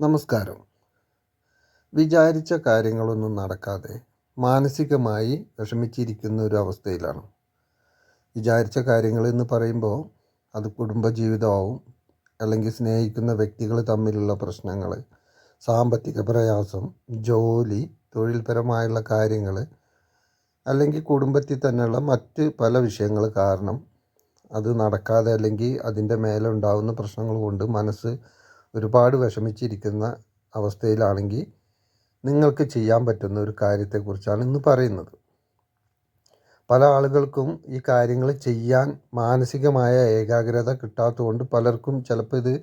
നമസ്കാരം. വിചാരിച്ച കാര്യങ്ങളൊന്നും നടക്കാതെ മാനസികമായി വിഷമിച്ചിരിക്കുന്ന ഒരു അവസ്ഥയിലാണ്. വിചാരിച്ച കാര്യങ്ങൾ എന്ന് പറയുമ്പോൾ അത് കുടുംബജീവിതമാവും. അല്ലെങ്കിൽ സ്നേഹിക്കുന്ന വ്യക്തികൾ തമ്മിലുള്ള പ്രശ്നങ്ങൾ സാമ്പത്തിക പ്രയാസം ജോലി തൊഴിൽപരമായുള്ള കാര്യങ്ങൾ അല്ലെങ്കിൽ കുടുംബത്തിൽ തന്നെയുള്ള മറ്റ് പല വിഷയങ്ങൾ കാരണം അത് നടക്കാതെ അല്ലെങ്കിൽ അതിന്റെ മേലുണ്ടാകുന്ന പ്രശ്നങ്ങൾ കൊണ്ട് മനസ്സ് ഒരുപാട് വിഷമിച്ചിരിക്കുന്ന അവസ്ഥയിലാണെങ്കിൽ നിങ്ങൾക്ക് ചെയ്യാൻ പറ്റുന്ന ഒരു കാര്യത്തെക്കുറിച്ചാണ് ഇന്ന് പറയുന്നത്. പല ആളുകൾക്കും ഈ കാര്യങ്ങൾ ചെയ്യാൻ മാനസികമായ ഏകാഗ്രത കിട്ടാത്തതുകൊണ്ട് പലർക്കും ചിലപ്പോൾ ഇത്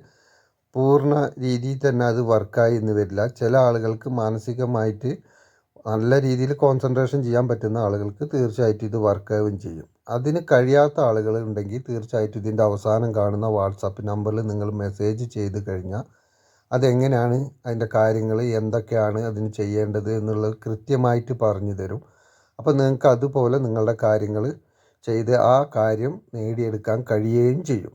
പൂർണ രീതിയിൽ തന്നെ അത് വർക്കായി എന്ന് വരില്ല. ചില ആളുകൾക്ക് മാനസികമായിട്ട് നല്ല രീതിയിൽ കോൺസെൻട്രേഷൻ ചെയ്യാൻ പറ്റുന്ന ആളുകൾക്ക് തീർച്ചയായിട്ടും ഇത് വർക്കാവുകയും ചെയ്യും. അതിന് കഴിയാത്ത ആളുകൾ ഉണ്ടെങ്കിൽ തീർച്ചയായിട്ടും ഇതിന്റെ അവസാനം കാണുന്ന വാട്സാപ്പ് നമ്പറിൽ നിങ്ങൾ മെസ്സേജ് ചെയ്ത് കഴിഞ്ഞാൽ അതെങ്ങനെയാണ് അതിന്റെ കാര്യങ്ങൾ എന്തൊക്കെയാണ് അതിന് ചെയ്യേണ്ടത് എന്നുള്ളത് കൃത്യമായിട്ട് പറഞ്ഞു തരും. അപ്പോൾ നിങ്ങൾക്ക് അതുപോലെ നിങ്ങളുടെ കാര്യങ്ങൾ ചെയ്ത് ആ കാര്യം നേടിയെടുക്കാൻ കഴിയുകയും ചെയ്യും.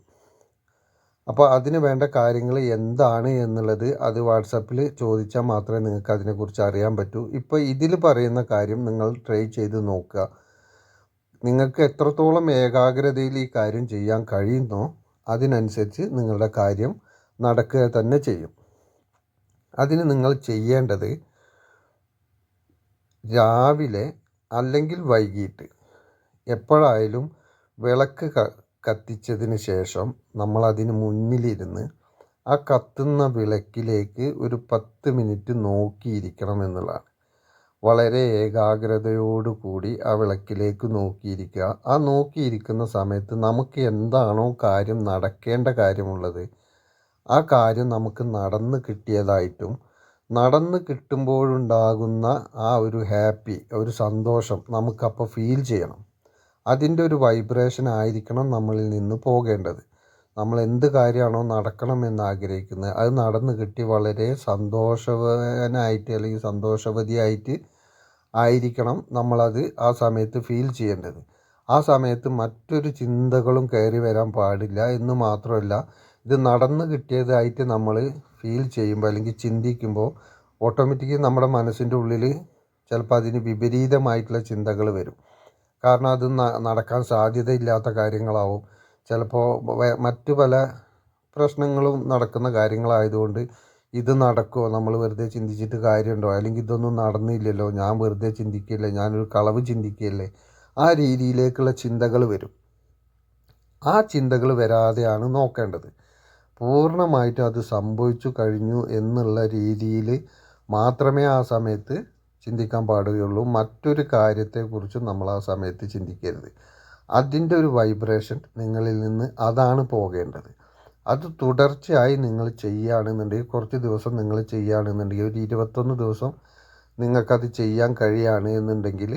അപ്പോൾ അതിന് വേണ്ട കാര്യങ്ങൾ എന്താണ് എന്നുള്ളത് അത് വാട്സപ്പിൽ ചോദിച്ചാൽ മാത്രമേ നിങ്ങൾക്ക് അതിനെക്കുറിച്ച് അറിയാൻ പറ്റൂ. ഇപ്പോൾ ഇതിൽ പറയുന്ന കാര്യം നിങ്ങൾ ട്രൈ ചെയ്ത് നോക്കുക. നിങ്ങൾക്ക് എത്രത്തോളം ഏകാഗ്രതയിൽ ഈ കാര്യം ചെയ്യാൻ കഴിയുന്നോ അതിനനുസരിച്ച് നിങ്ങളുടെ കാര്യം നടക്കുക തന്നെ ചെയ്യും. അതിന് നിങ്ങൾ ചെയ്യേണ്ടത് രാവിലെ അല്ലെങ്കിൽ വൈകിട്ട് എപ്പോഴായാലും വിളക്ക് കത്തിച്ചതിന് ശേഷം നമ്മൾ അതിന് മുന്നിലിരുന്ന് ആ കത്തുന്ന വിളക്കിലേക്ക് ഒരു പത്ത് മിനിറ്റ് നോക്കിയിരിക്കണം എന്നുള്ളതാണ്. വളരെ ഏകാഗ്രതയോടു കൂടി ആ വിളക്കിലേക്ക് നോക്കിയിരിക്കുക. ആ നോക്കിയിരിക്കുന്ന സമയത്ത് നമുക്ക് എന്താണോ കാര്യം നടക്കേണ്ട കാര്യമുള്ളത് ആ കാര്യം നമുക്ക് നടന്ന് കിട്ടിയതായിട്ടും നടന്ന് കിട്ടുമ്പോഴുണ്ടാകുന്ന ആ ഒരു ഹാപ്പി ഒരു സന്തോഷം നമുക്കപ്പോൾ ഫീൽ ചെയ്യണം. അതിന്റെ ഒരു വൈബ്രേഷൻ ആയിരിക്കണം നമ്മളിൽ നിന്ന് പോകേണ്ടത്. നമ്മൾ എന്ത് കാര്യമാണോ നടക്കണമെന്ന് ആഗ്രഹിക്കുന്നത്. അത് നടന്നു കിട്ടി വളരെ സന്തോഷവനായിട്ട് അല്ലെങ്കിൽ സന്തോഷവതിയായിട്ട് ആയിരിക്കണം നമ്മളത് ആ സമയത്ത് ഫീൽ ചെയ്യേണ്ടത്. ആ സമയത്ത് മറ്റൊരു ചിന്തകളും കയറി വരാൻ പാടില്ല എന്ന് മാത്രമല്ല ഇത് നടന്നു കിട്ടിയതായിട്ട് നമ്മൾ ഫീൽ ചെയ്യുമ്പോൾ അല്ലെങ്കിൽ ചിന്തിക്കുമ്പോൾ ഓട്ടോമാറ്റിക്കലി നമ്മുടെ മനസ്സിന്റെ ഉള്ളിൽ ചിലപ്പോൾ അതിന് വിപരീതമായിട്ടുള്ള ചിന്തകൾ വരും. കാരണം അത് നടക്കാൻ സാധ്യതയില്ലാത്ത കാര്യങ്ങളാവും. ചിലപ്പോൾ മറ്റു പല പ്രശ്നങ്ങളും നടക്കുന്ന കാര്യങ്ങളായതുകൊണ്ട് ഇത് നടക്കുമോ നമ്മൾ വെറുതെ ചിന്തിച്ചിട്ട് കാര്യമുണ്ടോ? അല്ലെങ്കിൽ ഇതൊന്നും നടന്നില്ലല്ലോ? ഞാൻ വെറുതെ ചിന്തിക്കില്ലേ ഞാനൊരു കളവ് ചിന്തിക്കുകയല്ലേ? ആ രീതിയിലേക്കുള്ള ചിന്തകൾ വരും. ആ ചിന്തകൾ വരാതെയാണ് നോക്കേണ്ടത്. പൂർണമായിട്ടും അത് സംഭവിച്ചു കഴിഞ്ഞു എന്നുള്ള രീതിയിൽ മാത്രമേ ആ സമയത്ത് ചിന്തിക്കാൻ പാടുകയുള്ളൂ. മറ്റൊരു കാര്യത്തെക്കുറിച്ചും നമ്മൾ ആ സമയത്ത് ചിന്തിക്കരുത്. അതിന്റെ ഒരു വൈബ്രേഷൻ നിങ്ങളിൽ നിന്ന് അതാണ് പോകേണ്ടത്. അത് തുടർച്ചയായി നിങ്ങൾ ചെയ്യുകയാണെന്നുണ്ടെങ്കിൽ കുറച്ച് ദിവസം നിങ്ങൾ ചെയ്യുകയാണെന്നുണ്ടെങ്കിൽ ഒരു ഇരുപത്തൊന്ന് ദിവസം നിങ്ങൾക്കത് ചെയ്യാൻ കഴിയുകയാണ് എന്നുണ്ടെങ്കിൽ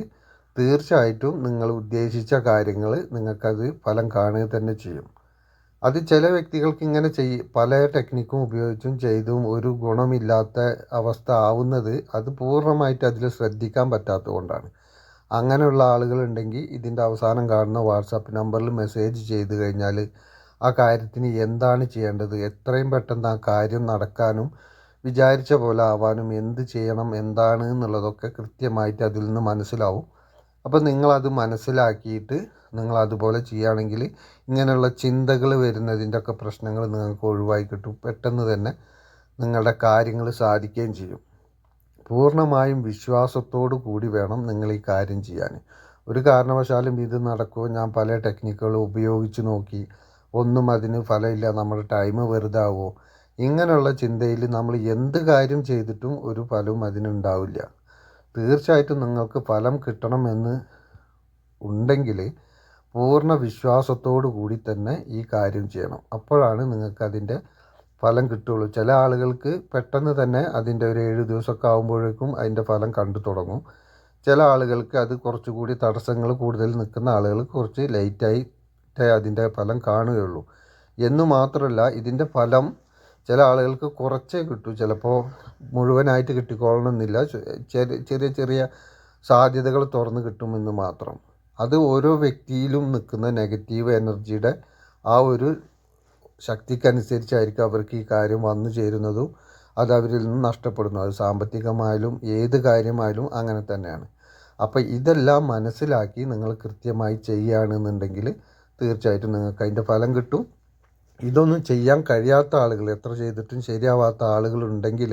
തീർച്ചയായിട്ടും നിങ്ങൾ ഉദ്ദേശിച്ച കാര്യങ്ങൾ നിങ്ങൾക്കത് ഫലം കാണുക തന്നെ ചെയ്യും. അത് ചില വ്യക്തികൾക്ക് ഇങ്ങനെ ചെയ് പല ടെക്നിക്കും ഉപയോഗിച്ചും ചെയ്തും ഒരു ഗുണമില്ലാത്ത അവസ്ഥ ആവുന്നത് അത് പൂർണമായിട്ട് അതിൽ ശ്രദ്ധിക്കാൻ പറ്റാത്തതുകൊണ്ടാണ്. അങ്ങനെയുള്ള ആളുകളുണ്ടെങ്കിൽ ഇതിന്റെ അവസാനം കാണുന്ന വാട്സാപ്പ് നമ്പറിൽ മെസ്സേജ് ചെയ്ത് കഴിഞ്ഞാൽ ആ കാര്യത്തിന് എന്താണ് ചെയ്യേണ്ടത്? എത്രയും പെട്ടെന്ന് ആ കാര്യം നടക്കാനും വിചാരിച്ച പോലെ ആവാനും എന്ത് ചെയ്യണം എന്താണ് എന്നുള്ളതൊക്കെ കൃത്യമായിട്ട് അതിൽ നിന്ന് മനസ്സിലാവും. അപ്പോൾ നിങ്ങളത് മനസ്സിലാക്കിയിട്ട് നിങ്ങൾ അതുപോലെ ചെയ്യുകയാണെങ്കിൽ ഇങ്ങനെയുള്ള ചിന്തകൾ വരുന്നതിന്റെ ഒക്കെ പ്രശ്നങ്ങൾ നിങ്ങൾക്ക് ഒഴിവായി കിട്ടും. പെട്ടെന്ന് തന്നെ നിങ്ങളുടെ കാര്യങ്ങൾ സാധിക്കുകയും ചെയ്യും. പൂർണമായും വിശ്വാസത്തോടു കൂടി വേണം നിങ്ങൾ ഈ കാര്യം ചെയ്യാൻ. ഒരു കാരണവശാലും ഇത് നടക്കുമോ ഞാൻ പല ടെക്നിക്കുകൾ ഉപയോഗിച്ച് നോക്കി. ഒന്നും അതിന് ഫലമില്ല. നമ്മുടെ ടൈം വെറുതാവോ? ഇങ്ങനെയുള്ള ചിന്തയിൽ നമ്മൾ എന്ത് കാര്യം ചെയ്തിട്ടും ഒരു ഫലവും അതിനുണ്ടാവില്ല. തീർച്ചയായിട്ടും നിങ്ങൾക്ക് ഫലം കിട്ടണമെന്ന് ഉണ്ടെങ്കിൽ പൂർണ വിശ്വാസത്തോടു കൂടി തന്നെ ഈ കാര്യം ചെയ്യണം. അപ്പോഴാണ് നിങ്ങൾക്ക് അതിന്റെ ഫലം കിട്ടുള്ളൂ. ചില ആളുകൾക്ക് പെട്ടെന്ന് തന്നെ അതിന്റെ ഒരു ഏഴ് ദിവസമൊക്കെ ആകുമ്പോഴേക്കും അതിന്റെ ഫലം കണ്ടു തുടങ്ങും. ചില ആളുകൾക്ക് അത് കുറച്ചുകൂടി തടസ്സങ്ങൾ കൂടുതൽ നിൽക്കുന്ന ആളുകൾ കുറച്ച് ലേറ്റായിട്ടേ അതിന്റെ ഫലം കാണുകയുള്ളൂ. എന്ന് മാത്രമല്ല ഇതിന്റെ ഫലം ചില ആളുകൾക്ക് കുറച്ചേ കിട്ടൂ. ചിലപ്പോൾ മുഴുവനായിട്ട് കിട്ടിക്കൊള്ളണമെന്നില്ല. ചെറിയ ചെറിയ സാധ്യതകൾ തുറന്ന് കിട്ടുമെന്ന് മാത്രം. അത് ഓരോ വ്യക്തിയിലും നിൽക്കുന്ന നെഗറ്റീവ് എനർജിയുടെ ആ ഒരു ശക്തിക്കനുസരിച്ചായിരിക്കും അവർക്ക് ഈ കാര്യം വന്നു ചേരുന്നതും അത് അവരിൽ നിന്ന് നഷ്ടപ്പെടുന്നു അത് സാമ്പത്തികമായാലും ഏത് കാര്യമായാലും അങ്ങനെ തന്നെയാണ്. അപ്പോൾ ഇതെല്ലാം മനസ്സിലാക്കി നിങ്ങൾ കൃത്യമായി ചെയ്യുകയാണെന്നുണ്ടെങ്കിൽ തീർച്ചയായിട്ടും നിങ്ങൾക്ക് അതിന്റെ ഫലം കിട്ടും. ഇതൊന്നും ചെയ്യാൻ കഴിയാത്ത ആളുകൾ എത്ര ചെയ്തിട്ടും ശരിയാവാത്ത ആളുകളുണ്ടെങ്കിൽ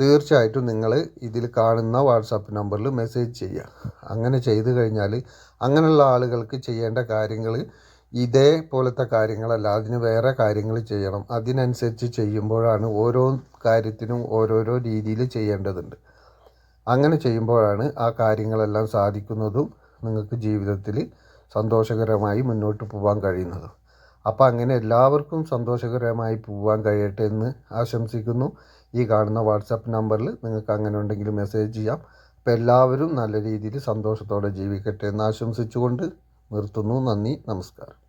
തീർച്ചയായിട്ടും നിങ്ങൾ ഇതിൽ കാണുന്ന വാട്സാപ്പ് നമ്പറിൽ മെസ്സേജ് ചെയ്യുക. അങ്ങനെ ചെയ്തു കഴിഞ്ഞാൽ അങ്ങനെയുള്ള ആളുകൾക്ക് ചെയ്യേണ്ട കാര്യങ്ങൾ ഇതേപോലത്തെ കാര്യങ്ങളല്ല. അതിന് വേറെ കാര്യങ്ങൾ ചെയ്യണം. അതിനനുസരിച്ച് ചെയ്യുമ്പോഴാണ് ഓരോ കാര്യത്തിനും ഓരോരോ രീതിയിൽ ചെയ്യേണ്ടതുണ്ട്. അങ്ങനെ ചെയ്യുമ്പോഴാണ് ആ കാര്യങ്ങളെല്ലാം സാധിക്കുന്നതും നിങ്ങൾക്ക് ജീവിതത്തിൽ സന്തോഷകരമായി മുന്നോട്ട് പോകാൻ കഴിയുന്നതും. അപ്പോൾ അങ്ങനെ എല്ലാവർക്കും സന്തോഷകരമായി പോകാൻ കഴിയട്ടെ എന്ന് ആശംസിക്കുന്നു. ഈ കാണുന്ന വാട്സപ്പ് നമ്പറിൽ നിങ്ങൾക്ക് അങ്ങനെ ഉണ്ടെങ്കിൽ മെസ്സേജ് ചെയ്യാം. അപ്പോൾ എല്ലാവരും നല്ല രീതിയിൽ സന്തോഷത്തോടെ ജീവിക്കട്ടെ എന്ന് ആശംസിച്ചുകൊണ്ട് നിർത്തുന്നു. നന്ദി നമസ്കാരം.